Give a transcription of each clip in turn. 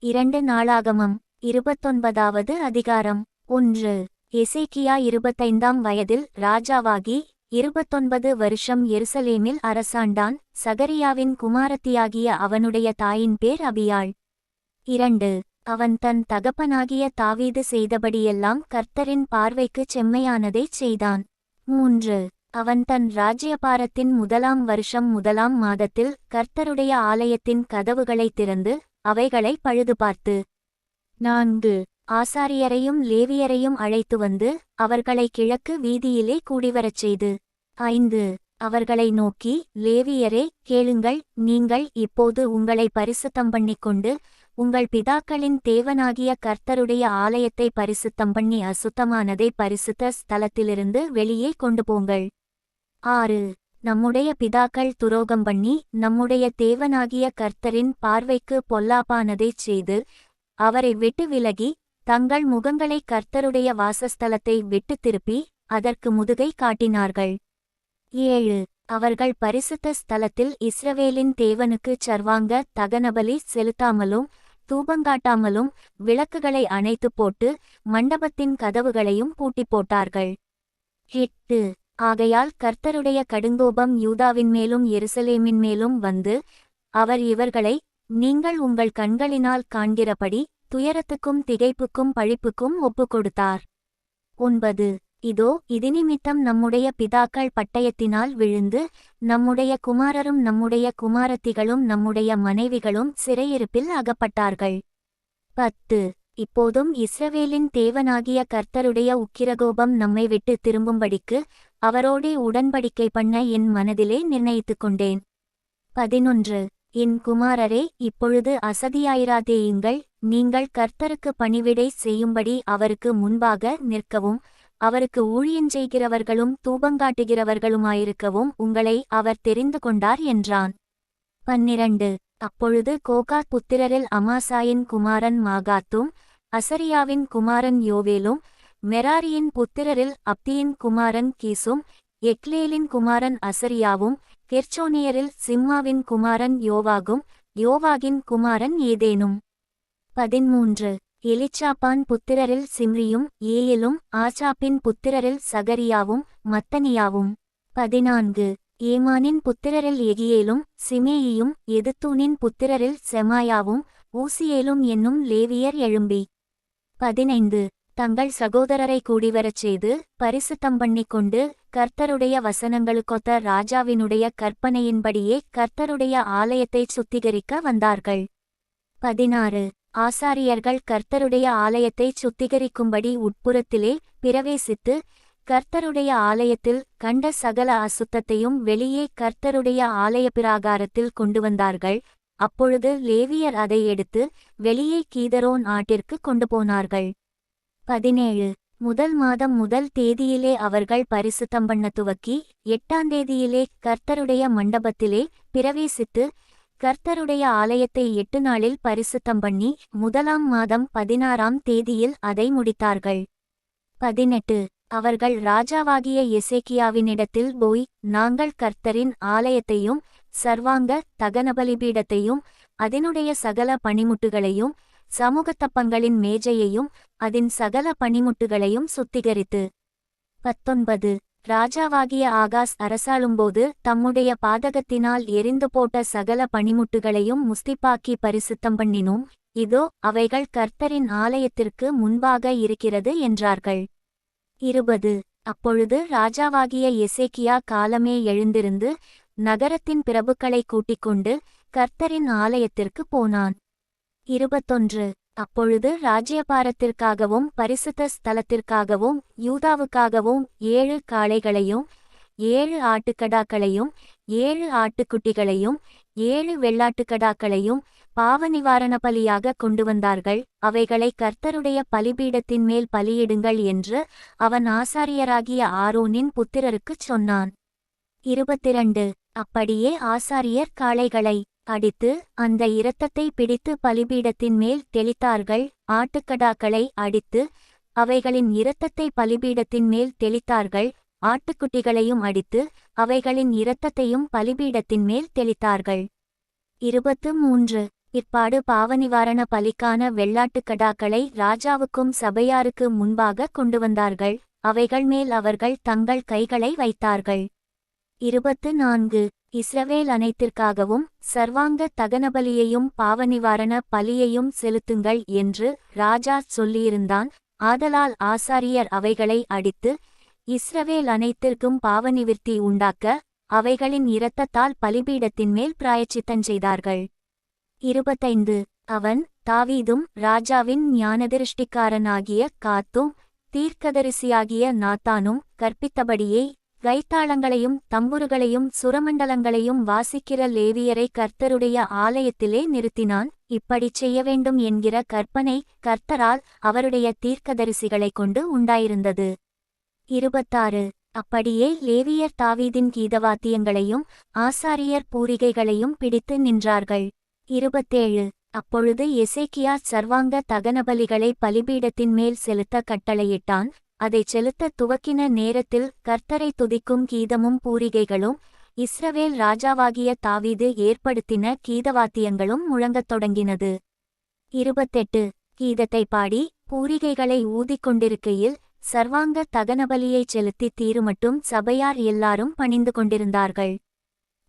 இரண்டு நாளாகமம் இருபத்தொன்பதாவது அதிகாரம் ஒன்று. எசேக்கியா இருபத்தைந்தாம் வயதில் ராஜாவாகி இருபத்தொன்பது வருஷம் எருசலேமில் அரசாண்டான் சகரியாவின் குமாரத்தியாகிய அவனுடைய தாயின் பேர் அபியாள். இரண்டு. அவன் தன் தகப்பனாகிய தாவீது செய்தபடியெல்லாம் கர்த்தரின் பார்வைக்குச் செம்மையானதைச் செய்தான். மூன்று. அவன் தன் ராஜ்யபாரத்தின் முதலாம் வருஷம் முதலாம் மாதத்தில் கர்த்தருடைய ஆலயத்தின் கதவுகளைத் திறந்து அவைகளை பழுதுபார்த்து நான்கு. ஆசாரியரையும் லேவியரையும் அழைத்து வந்து அவர்களை கிழக்கு வீதியிலே கூடிவரச் செய்து. ஐந்து. அவர்களை நோக்கி லேவியரே கேளுங்கள் நீங்கள் இப்போது உங்களை பரிசுத்தம் பண்ணிக்கொண்டு உங்கள் பிதாக்களின் தேவனாகிய கர்த்தருடைய ஆலயத்தை பரிசுத்தம் பண்ணி அசுத்தமானதை பரிசுத்த ஸ்தலத்திலிருந்து வெளியே கொண்டு போங்கள். ஆறு. நம்முடைய பிதாக்கள் துரோகம் பண்ணி நம்முடைய தேவனாகிய கர்த்தரின் பார்வைக்கு பொல்லாப்பானதைச் செய்து அவரை விட்டு விலகி தங்கள் முகங்களை கர்த்தருடைய வாசஸ்தலத்தை விட்டு திருப்பி அதற்கு முதுகை காட்டினார்கள். ஏழு. அவர்கள் பரிசுத்த ஸ்தலத்தில் இஸ்ரவேலின் தேவனுக்குச் சர்வாங்க தகனபலி செலுத்தாமலும் தூபங்காட்டாமலும் விளக்குகளை அணைத்துப் போட்டு மண்டபத்தின் கதவுகளையும் பூட்டிப் போட்டார்கள். எட்டு. ஆகையால் கர்த்தருடைய கடுங்கோபம் யூதாவின் மேலும் எருசலேமின் மேலும் வந்து அவர் இவர்களை நீங்கள் உங்கள் கண்களினால் காண்கிறபடி துயரத்துக்கும் திகைப்புக்கும் பழிப்புக்கும் ஒப்புக்கொடுத்தார். ஒன்பது. இதோ இதினிமித்தம் நம்முடைய பிதாக்கள் பட்டயத்தினால் விழுந்து நம்முடைய குமாரரும் நம்முடைய குமாரத்திகளும் நம்முடைய மனைவிகளும் சிறையிருப்பில் அகப்பட்டார்கள். பத்து. இப்போதும் இஸ்ரவேலின் தேவனாகிய கர்த்தருடைய உக்கிரகோபம் நம்மை விட்டு திரும்பும்படிக்கு அவரோடே உடன்படிக்கை பண்ண என் மனதிலே நிர்ணயித்துக் கொண்டேன் பதினொன்று. என் குமாரரே இப்பொழுது அசதியாயிராதேயுங்கள். நீங்கள் கர்த்தருக்கு பணிவிடை செய்யும்படி அவருக்கு முன்பாக நிற்கவும் அவருக்கு ஊழியஞ்செய்கிறவர்களும் தூபங்காட்டுகிறவர்களுமாயிருக்கவும் உங்களை அவர் தெரிந்து கொண்டார் என்றான். பன்னிரண்டு. அப்பொழுது கோகாத் புத்திரரில் அமாசாயின் குமாரன் மாகாத்தும் அசரியாவின் குமாரன் யோவேலும் மெராரியின் புத்திரரில் அப்தியின் குமாரன் கீசும் எக்லேலின் குமாரன் அசரியாவும் கெர்ச்சோனியரில் சிம்மாவின் குமாரன் யோவாகும் யோவாகின் குமாரன் ஏதேனும். பதிமூன்று எலிச்சாப்பான் புத்திரரில் சிம்ரியும் ஏயிலும் ஆச்சாப்பின் புத்திரரில் சகரியாவும் மத்தனியாவும். பதினான்கு. ஏமானின் புத்திரரில் எகியேலும் சிமேயியும் எதுத்தூனின் புத்திரரில் செமாயாவும் ஊசியேலும் என்னும் லேவியர் எழும்பி. பதினைந்து. தங்கள் சகோதரரை கூடிவரச் செய்து பரிசுத்தம் பண்ணிக்கொண்டு கர்த்தருடைய வசனங்களுக்கொத்த ராஜாவினுடைய கற்பனையின்படியே கர்த்தருடைய ஆலயத்தைச் சுத்திகரிக்க வந்தார்கள். பதினாறு. ஆசாரியர்கள் கர்த்தருடைய ஆலயத்தைச் சுத்திகரிக்கும்படி உட்புறத்திலே பிரவேசித்து கர்த்தருடைய ஆலயத்தில் கண்ட சகல அசுத்தத்தையும் வெளியே கர்த்தருடைய ஆலய பிராகாரத்தில் கொண்டு வந்தார்கள். அப்பொழுது லேவியர் அதை எடுத்து வெளியே கீதரோன் ஆட்டிற்கு கொண்டு போனார்கள். பதினேழு. முதல் மாதம் முதல் தேதியிலே அவர்கள் பரிசுத்தம் பண்ண துவக்கி எட்டாம் தேதியிலே கர்த்தருடைய மண்டபத்திலே பிரவேசித்து கர்த்தருடைய ஆலயத்தை எட்டு நாளில் பரிசுத்தம் பண்ணி முதலாம் மாதம் பதினாறாம் தேதியில் அதை முடித்தார்கள். பதினெட்டு. அவர்கள் ராஜாவாகிய எசேக்கியாவினிடத்தில் போய் நாங்கள் கர்த்தரின் ஆலயத்தையும் சர்வாங்க தகனபலிபீடத்தையும் அதனுடைய சகல பணிமுட்டுகளையும் சமூகத்தப்பங்களின் மேஜையையும் அதன் சகல பணிமுட்டுகளையும் சுத்திகரித்து. பத்தொன்பது. ராஜாவாகிய ஆகாஸ் அரசாளும்போது தம்முடைய பாதகத்தினால் எரிந்து போட்ட சகல பணிமுட்டுகளையும் முஸ்திப்பாக்கி பரிசுத்தம் பண்ணினோம். இதோ அவைகள் கர்த்தரின் ஆலயத்திற்கு முன்பாக இருக்கிறது என்றார்கள். இருபது. அப்பொழுது ராஜாவாகிய எசேக்கியா காலமே எழுந்திருந்து நகரத்தின் பிரபுக்களை கூட்டிக் கொண்டு கர்த்தரின் ஆலயத்திற்கு போனான். இருபத்தொன்று. அப்பொழுது ராஜ்யபாரத்திற்காகவும் பரிசுத்த ஸ்தலத்திற்காகவும் யூதாவுக்காகவும் ஏழு காளைகளையும் ஏழு ஆட்டுக்கடாக்களையும் ஏழு ஆட்டுக்குட்டிகளையும் ஏழு வெள்ளாட்டுக்கடாக்களையும் பாவ நிவாரண பலியாக கொண்டு வந்தார்கள் அவைகளை கர்த்தருடைய பலிபீடத்தின் மேல் பலியிடுங்கள் என்று அவன் ஆசாரியராகிய ஆரோனின் புத்திரருக்குச் சொன்னான். இருபத்திரண்டு. அப்படியே ஆசாரியர் காளைகளை அடித்து அந்த இரத்தத்தை பிடித்து பலிபீடத்தின் மேல் தெளித்தார்கள். ஆட்டுக்கடாக்களை அடித்து அவைகளின் இரத்தத்தை பலிபீடத்தின் மேல் தெளித்தார்கள். ஆட்டுக்குட்டிகளையும் அடித்து அவைகளின் இரத்தத்தையும் பலிபீடத்தின் மேல் தெளித்தார்கள். இருபத்து மூன்று. பிற்பாடு பாவநிவாரண பலிக்கான வெள்ளாட்டுக்கடாக்களை ராஜாவுக்கும் சபையாருக்கு முன்பாக கொண்டு வந்தார்கள். அவைகள் மேல் அவர்கள் தங்கள் கைகளை வைத்தார்கள். இருபத்து நான்கு. இஸ்ரவேல் அனைத்திற்காகவும் சர்வாங்க தகனபலியையும் பாவநிவாரண பலியையும் செலுத்துங்கள் என்று ராஜா சொல்லியிருந்தான். ஆதலால் ஆசாரியர் அவைகளை அடித்து இஸ்ரவேல் அனைத்திற்கும் பாவநிவிற்த்தி உண்டாக்க அவைகளின் இரத்தத்தால் பலிபீடத்தின் மேல் பிராயச்சித்தம் செய்தார்கள். இருபத்தைந்து. அவன் தாவீதும் ராஜாவின் ஞானதிருஷ்டிக்காரனாகிய காத்தும் தீர்க்கதரிசியாகிய நாத்தானும் கற்பித்தபடியே கைத்தாளங்களையும் தம்புருகளையும் சுரமண்டலங்களையும் வாசிக்கிற லேவியரை கர்த்தருடைய ஆலயத்திலே நிறுத்தினான். இப்படிச் செய்ய வேண்டும் என்கிற கற்பனை கர்த்தரால் அவருடைய தீர்க்கதரிசிகளைக் கொண்டு உண்டாயிருந்தது. இருபத்தாறு. அப்படியே லேவியர் தாவீதின் கீதவாத்தியங்களையும் ஆசாரியர் பூரிகைகளையும் பிடித்து நின்றார்கள். இருபத்தேழு. அப்பொழுது எசேக்கியா சர்வாங்க தகனபலிகளை பலிபீடத்தின் மேல் செலுத்த கட்டளையிட்டான். அதைச் செலுத்த துவக்கின நேரத்தில் கர்த்தரை துதிக்கும் கீதமும் பூரிகைகளும் இஸ்ரவேல் ராஜாவாகிய தாவீது ஏற்படுத்தின கீதவாத்தியங்களும் முழங்கத் தொடங்கினது. இருபத்தெட்டு. கீதத்தை பாடி பூரிகைகளை ஊதிக்கொண்டிருக்கையில் சர்வாங்க தகனபலியை செலுத்தி தீருமட்டும் சபையார் எல்லாரும் பணிந்து கொண்டிருந்தார்கள்.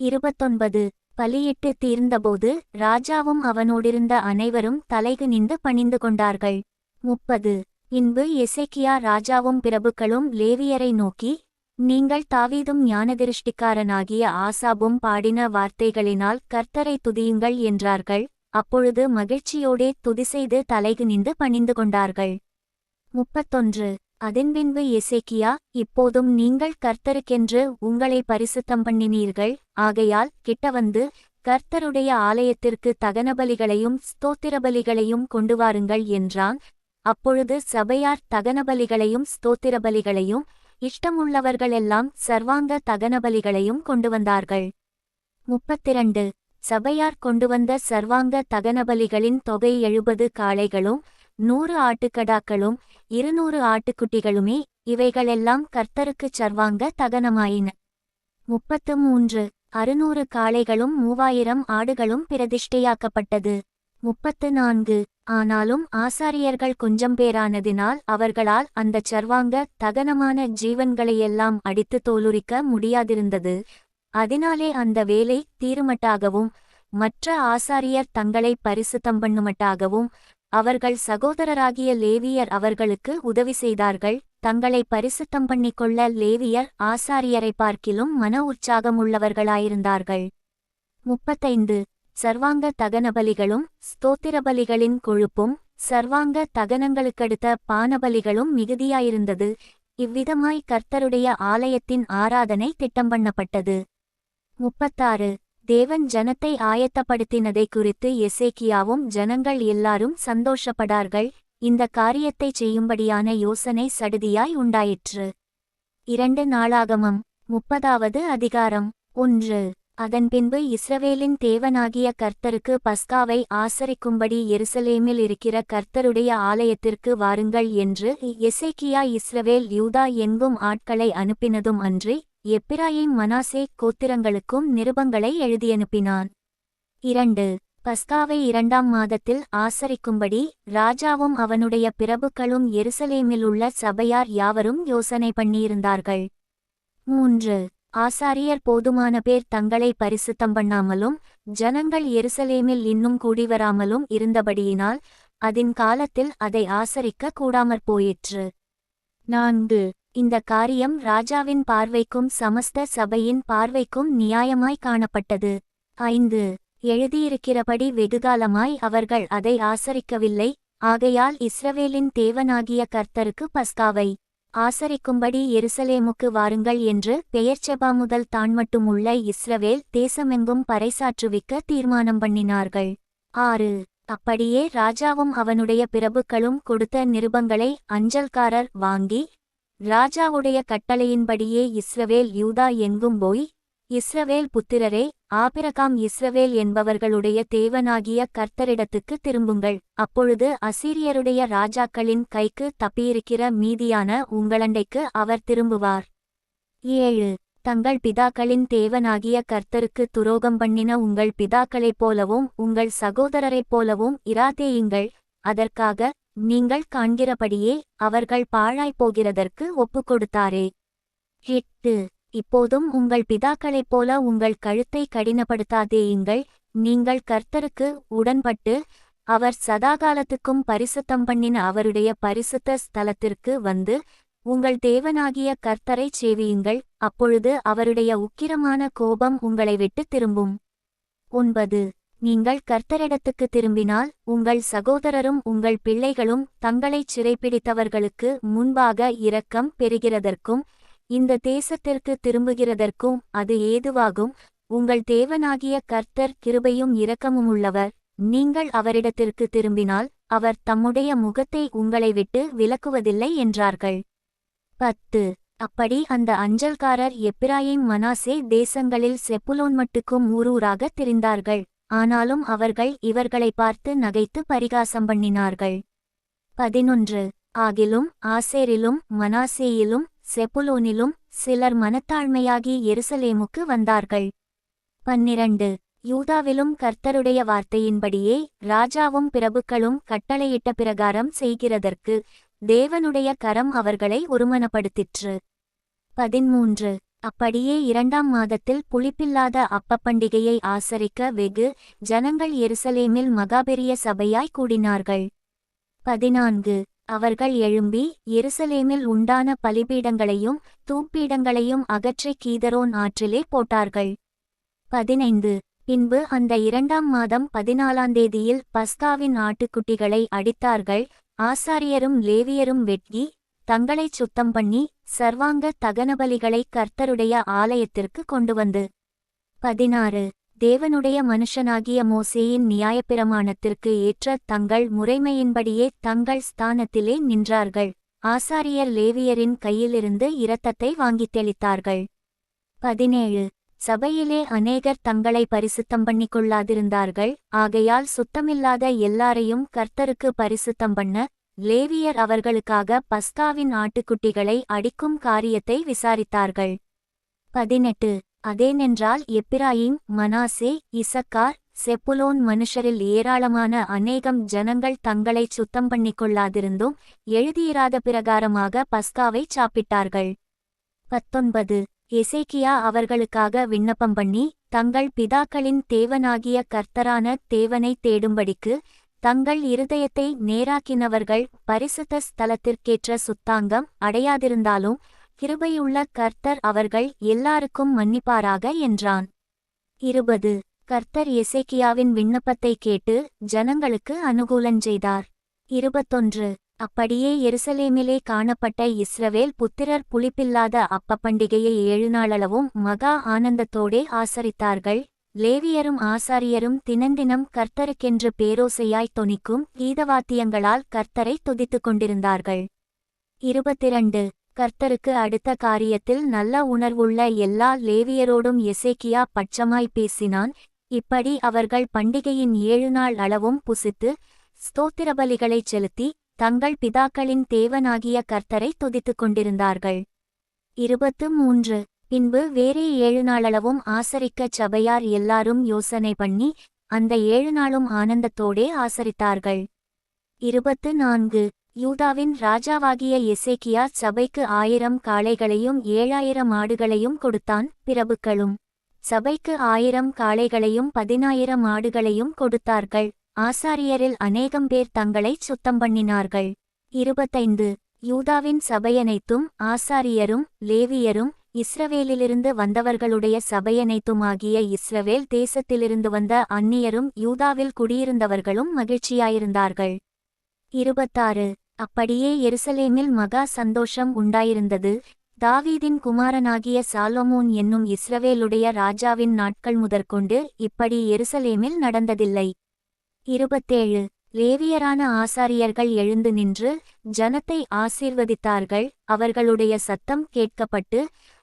இருபத்தொன்பது. பலியிட்டு தீர்ந்தபோது ராஜாவும் அவனோடிருந்த அனைவரும் தலைகு நின்று பணிந்து கொண்டார்கள். முப்பது. இன்பு எசேக்கியா ராஜாவும் பிரபுக்களும் லேவியரை நோக்கி நீங்கள் தாவீதும் ஞானதிருஷ்டிக்காரனாகிய ஆசாபும் பாடின வார்த்தைகளினால் கர்த்தரை துதியுங்கள் என்றார்கள். அப்பொழுது மகிழ்ச்சியோடே துதிசெய்து தலைகுனிந்து பணிந்து கொண்டார்கள். முப்பத்தொன்று. அதன்பின்பு எசேக்கியா இப்போதும் நீங்கள் கர்த்தருக்கென்று உங்களை பரிசுத்தம் பண்ணினீர்கள். ஆகையால் கிட்ட வந்து கர்த்தருடைய ஆலயத்திற்கு தகனபலிகளையும் ஸ்தோத்திரபலிகளையும் கொண்டு வாருங்கள் என்றான். அப்பொழுது சபையார் தகனபலிகளையும் ஸ்தோத்திரபலிகளையும் இஷ்டமுள்ளவர்களெல்லாம் சர்வாங்க தகனபலிகளையும் கொண்டு வந்தார்கள் முப்பத்திரண்டு. சபையார் கொண்டு வந்த சர்வாங்க தகனபலிகளின் தொகை எழுபது காளைகளும் நூறு ஆட்டுக்கடாக்களும் இருநூறு ஆட்டுக்குட்டிகளுமே இவைகளெல்லாம் கர்த்தருக்குச் சர்வாங்க தகனமாயின. முப்பத்து மூன்று. அறுநூறு காளைகளும் மூவாயிரம் ஆடுகளும் பிரதிஷ்டையாக்கப்பட்டது. முப்பத்து நான்கு. ஆனாலும் ஆசாரியர்கள் கொஞ்சம் பேரானதினால் அவர்களால் அந்தச் சர்வாங்க தகனமான ஜீவன்களையெல்லாம் அடித்து தோலுரிக்க முடியாதிருந்தது. அதனாலே அந்த வேலை தீருமட்டாகவும் மற்ற ஆசாரியர் தங்களை பரிசுத்தம் பண்ணுமட்டாகவும் அவர்கள் சகோதரராகிய லேவியர் அவர்களுக்கு உதவி செய்தார்கள். தங்களை பரிசுத்தம் பண்ணிக்கொள்ள லேவியர் ஆசாரியரை பார்க்கிலும் மன உற்சாகம் உள்ளவர்களாயிருந்தார்கள் முப்பத்தைந்து. சர்வாங்க தகனபலிகளும் ஸ்தோத்திரபலிகளின் கொழுப்பும் சர்வாங்க தகனங்களுக்கடுத்த பானபலிகளும் மிகுதியாயிருந்தது. இவ்விதமாய் கர்த்தருடைய ஆலயத்தின் ஆராதனை திட்டம் பண்ணப்பட்டது. முப்பத்தாறு. தேவன் ஜனத்தை ஆயத்தப்படுத்தினதை குறித்து எசேக்கியாவும் ஜனங்கள் எல்லாரும் சந்தோஷப்படார்கள். இந்த காரியத்தைச் செய்யும்படியான யோசனை சடுதியாய் உண்டாயிற்று. இரண்டு நாளாகமம். முப்பதாவது அதிகாரம். ஒன்று. அதன்பின்பு இஸ்ரவேலின் தேவனாகிய கர்த்தருக்கு பஸ்காவை ஆசரிக்கும்படி எருசலேமில் இருக்கிற கர்த்தருடைய ஆலயத்திற்கு வாருங்கள் என்று எசேக்கியா இஸ்ரவேல் யூதா எங்கும் ஆட்களை அனுப்பினதும் அன்றி எப்பிராயிம் மனாசே கோத்திரங்களுக்கும் நிருபங்களை எழுதியனுப்பினான். இரண்டு பஸ்காவை இரண்டாம் மாதத்தில் ஆசரிக்கும்படி ராஜாவும் அவனுடைய பிரபுக்களும் எருசலேமிலுள்ள சபையார் யாவரும் யோசனை பண்ணியிருந்தார்கள். மூன்று ஆசாரியர் போதுமான பேர் தங்களை பரிசுத்தம் பண்ணாமலும் ஜனங்கள் எருசலேமில் இன்னும் கூடிவராமலும் இருந்தபடியினால் அதின் காலத்தில் அதை ஆசரிக்க கூடாமற் போயிற்று. நான்கு. இந்த காரியம் ராஜாவின் பார்வைக்கும் சமஸ்த சபையின் பார்வைக்கும் நியாயமாய் காணப்பட்டது. ஐந்து. எழுதியிருக்கிறபடி வெகுகாலமாய் அவர்கள் அதை ஆசரிக்கவில்லை ஆகையால் இஸ்ரவேலின் தேவனாகிய கர்த்தருக்கு பஸ்காவை. ஆசரிக்கும்படி எருசலேமுக்கு வாருங்கள் என்று பெயர்ச்செபா முதல் தான் மட்டுமுள்ள இஸ்ரவேல் தேசமெங்கும் பறைசாற்றுவிக்க தீர்மானம் பண்ணினார்கள். ஆறு. அப்படியே ராஜாவும் அவனுடைய பிரபுக்களும் கொடுத்த நிருபங்களை அஞ்சல்காரர் வாங்கி ராஜாவுடைய கட்டளையின்படியே இஸ்ரவேல் யூதா எங்கும் போய் இஸ்ரவேல் புத்திரரே ஆபிரகாம் இஸ்ரவேல் என்பவர்களுடைய தேவனாகிய கர்த்தரிடத்துக்கு திரும்புங்கள். அப்பொழுது அசீரியருடைய ராஜாக்களின் கைக்கு தப்பியிருக்கிற மீதியான உங்களண்டைக்கு அவர் திரும்புவார். ஏழு. தங்கள் பிதாக்களின் தேவனாகிய கர்த்தருக்கு துரோகம் பண்ணின உங்கள் பிதாக்களைப் போலவும் உங்கள் சகோதரரைப் போலவும் இராதேயுங்கள். அதற்காக நீங்கள் காண்கிறபடியே அவர்கள் பாழாய்ப் போகிறதற்கு ஒப்புக்கொடுத்தாரே. எட்டு. இப்போதும் உங்கள் பிதாக்களைப் போல உங்கள் கழுத்தை கடினப்படுத்தாதேயுங்கள். நீங்கள் கர்த்தருக்கு உடன்பட்டு அவர் சதாகாலத்துக்கும் பரிசுத்தம் பண்ணின அவருடைய பரிசுத்த ஸ்தலத்திற்கு வந்து உங்கள் தேவனாகிய கர்த்தரைச் சேவியுங்கள். அப்பொழுது அவருடைய உக்கிரமான கோபம் உங்களை விட்டு திரும்பும். ஒன்பது. நீங்கள் கர்த்தரிடத்துக்கு திரும்பினால் உங்கள் சகோதரரும் உங்கள் பிள்ளைகளும் தங்களைச் சிறைப்பிடித்தவர்களுக்கு முன்பாக இரக்கம் பெறுகிறதற்கும் இந்த தேசத்திற்கு திரும்புகிறதற்கும் அது ஏதுவாகும். உங்கள் தேவனாகிய கர்த்தர் கிருபையும் இரக்கமுமுள்ளவர். நீங்கள் அவரிடத்திற்கு திரும்பினால் அவர் தம்முடைய முகத்தை உங்களை விட்டு விலக்குவதில்லை என்றார்கள். பத்து. அப்படி அந்த அஞ்சல்காரர் எப்பிராயிம் மனாசே தேசங்களில் செப்புலோன் மட்டுக்கும் ஊரூராக திரிந்தார்கள். ஆனாலும் அவர்கள் இவர்களை பார்த்து நகைத்து பரிகாசம் பண்ணினார்கள். பதினொன்று. ஆகிலும் ஆசேரிலும் மனாசேயிலும் செப்புலோனிலும் சிலர் மனத்தாழ்மையாகி எருசலேமுக்கு வந்தார்கள். பன்னிரண்டு. யூதாவிலும் கர்த்தருடைய வார்த்தையின்படியே ராஜாவும் பிரபுக்களும் கட்டளையிட்ட பிரகாரம் செய்கிறதற்கு தேவனுடைய கரம் அவர்களை ஒருமனப்படுத்திற்று. பதிமூன்று. அப்படியே இரண்டாம் மாதத்தில் புளிப்பில்லாத அப்ப பண்டிகையை ஆசரிக்க வெகு ஜனங்கள் எருசலேமில் மகாபெரிய சபையாய் கூடினார்கள். பதினான்கு. அவர்கள் எழும்பி எருசலேமில் உண்டான பலிபீடங்களையும் தூப்பீடங்களையும் அகற்றி கீதரோன் ஆற்றிலே போட்டார்கள். பதினைந்து. பின்பு அந்த இரண்டாம் மாதம் பதினாலாம் தேதியில் பஸ்காவின் ஆட்டுக்குட்டிகளை அடித்தார்கள். ஆசாரியரும் லேவியரும் வெட்கி தங்களைச் சுத்தம் பண்ணி சர்வாங்க தகனபலிகளை கர்த்தருடைய ஆலயத்திற்கு கொண்டு வந்து. பதினாறு. தேவனுடைய மனுஷனாகிய மோசேயின் நியாயப்பிரமாணத்திற்கு ஏற்ற தங்கள் முறைமையின்படியே தங்கள் ஸ்தானத்திலே நின்றார்கள். ஆசாரியர் லேவியரின் கையிலிருந்து இரத்தத்தை வாங்கித் தெளித்தார்கள். பதினேழு. சபையிலே அநேகர் தங்களை பரிசுத்தம் பண்ணிக் கொள்ளாதிருந்தார்கள் ஆகையால் சுத்தமில்லாத எல்லாரையும் கர்த்தருக்கு பரிசுத்தம் பண்ண லேவியர் அவர்களுக்காக பஸ்காவின் ஆட்டுக்குட்டிகளை அடிக்கும் காரியத்தை விசாரித்தார்கள். பதினெட்டு. அதேனென்றால் எப்பிராயிம் மனாசே இசக்கார் செப்புலோன் மனுஷரில் ஏராளமான அநேகம் ஜனங்கள் தங்களைச் சுத்தம் பண்ணிக் கொள்ளாதிருந்தும் எழுதியிராத பிரகாரமாக பஸ்காவை சாப்பிட்டார்கள். பத்தொன்பது. எசேக்கியா அவர்களுக்காக விண்ணப்பம் பண்ணி தங்கள் பிதாக்களின் தேவனாகிய கர்த்தரான தேவனை தேடும்படிக்கு தங்கள் இருதயத்தை நேராக்கினவர்கள் பரிசுத்த ஸ்தலத்திற்கேற்ற சுத்தாங்கம் அடையாதிருந்தாலும் கிருபையுள்ள கர்த்தர் அவர்கள் எல்லாருக்கும் மன்னிப்பாராக என்றான். இருபது. கர்த்தர் எசேக்கியாவின் விண்ணப்பத்தை கேட்டு ஜனங்களுக்கு அனுகூலஞ்செய்தார் இருபத்தொன்று. அப்படியே எருசலேமிலே காணப்பட்ட இஸ்ரவேல் புத்திரர் புளிப்பில்லாத அப்ப பண்டிகையை ஏழு நாளளவும் மகா ஆனந்தத்தோடே ஆசரித்தார்கள். லேவியரும் ஆசாரியரும் தினந்தினம் கர்த்தருக்கென்று பேரோசையாய் தொனிக்கும் கீதவாத்தியங்களால் கர்த்தரை துதித்துக் கொண்டிருந்தார்கள். இருபத்திரண்டு. கர்த்தருக்கு அடுத்த காரியத்தில் நல்ல உணர்வுள்ள எல்லா லேவியரோடும் எசேக்கியா பட்சமாய் பேசினான். இப்படி அவர்கள் பண்டிகையின் ஏழு நாள் அளவும் புசித்து ஸ்தோத்திரபலிகளைச் செலுத்தி தங்கள் பிதாக்களின் தேவனாகிய கர்த்தரை துதித்துக் கொண்டிருந்தார்கள். இருபத்து மூன்று பின்பு வேறே ஏழு நாளளவும் ஆசரிக்கச் சபையார் எல்லாரும் யோசனை பண்ணி அந்த ஏழு நாளும் ஆனந்தத்தோடே ஆசரித்தார்கள். இருபத்து நான்கு யூதாவின் ராஜாவாகிய எசேக்கியா சபைக்கு ஆயிரம் காளைகளையும் ஏழாயிரம் ஆடுகளையும் கொடுத்தான் பிரபுக்களும். சபைக்கு ஆயிரம் காளைகளையும் பதினாயிரம் ஆடுகளையும் கொடுத்தார்கள். ஆசாரியரில் அநேகம் பேர் தங்களைச் சுத்தம் பண்ணினார்கள். இருபத்தைந்து. யூதாவின் சபையனைத்தும் ஆசாரியரும் லேவியரும் இஸ்ரவேலிலிருந்து வந்தவர்களுடைய சபையனைத்துமாகிய இஸ்ரவேல் தேசத்திலிருந்து வந்த அந்நியரும் யூதாவில் குடியிருந்தவர்களும் மகிழ்ச்சியாயிருந்தார்கள். இருபத்தாறு. அப்படியே எருசலேமில் மகா சந்தோஷம் உண்டாயிருந்தது. தாவீதின் குமாரனாகிய சாலோமோன் என்னும் இஸ்ரவேலுடைய ராஜாவின் நாட்கள் முதற்கொண்டு இப்படி எருசலேமில் நடந்ததில்லை. இருபத்தேழு. லேவியரான ஆசாரியர்கள் எழுந்து நின்று ஜனத்தை ஆசீர்வதித்தார்கள். அவர்களுடைய சத்தம் கேட்கப்பட்டு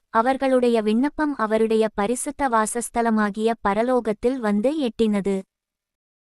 அவர்களுடைய விண்ணப்பம் அவருடைய பரிசுத்த வாசஸ்தலமாகிய பரலோகத்தில் வந்து எட்டினது.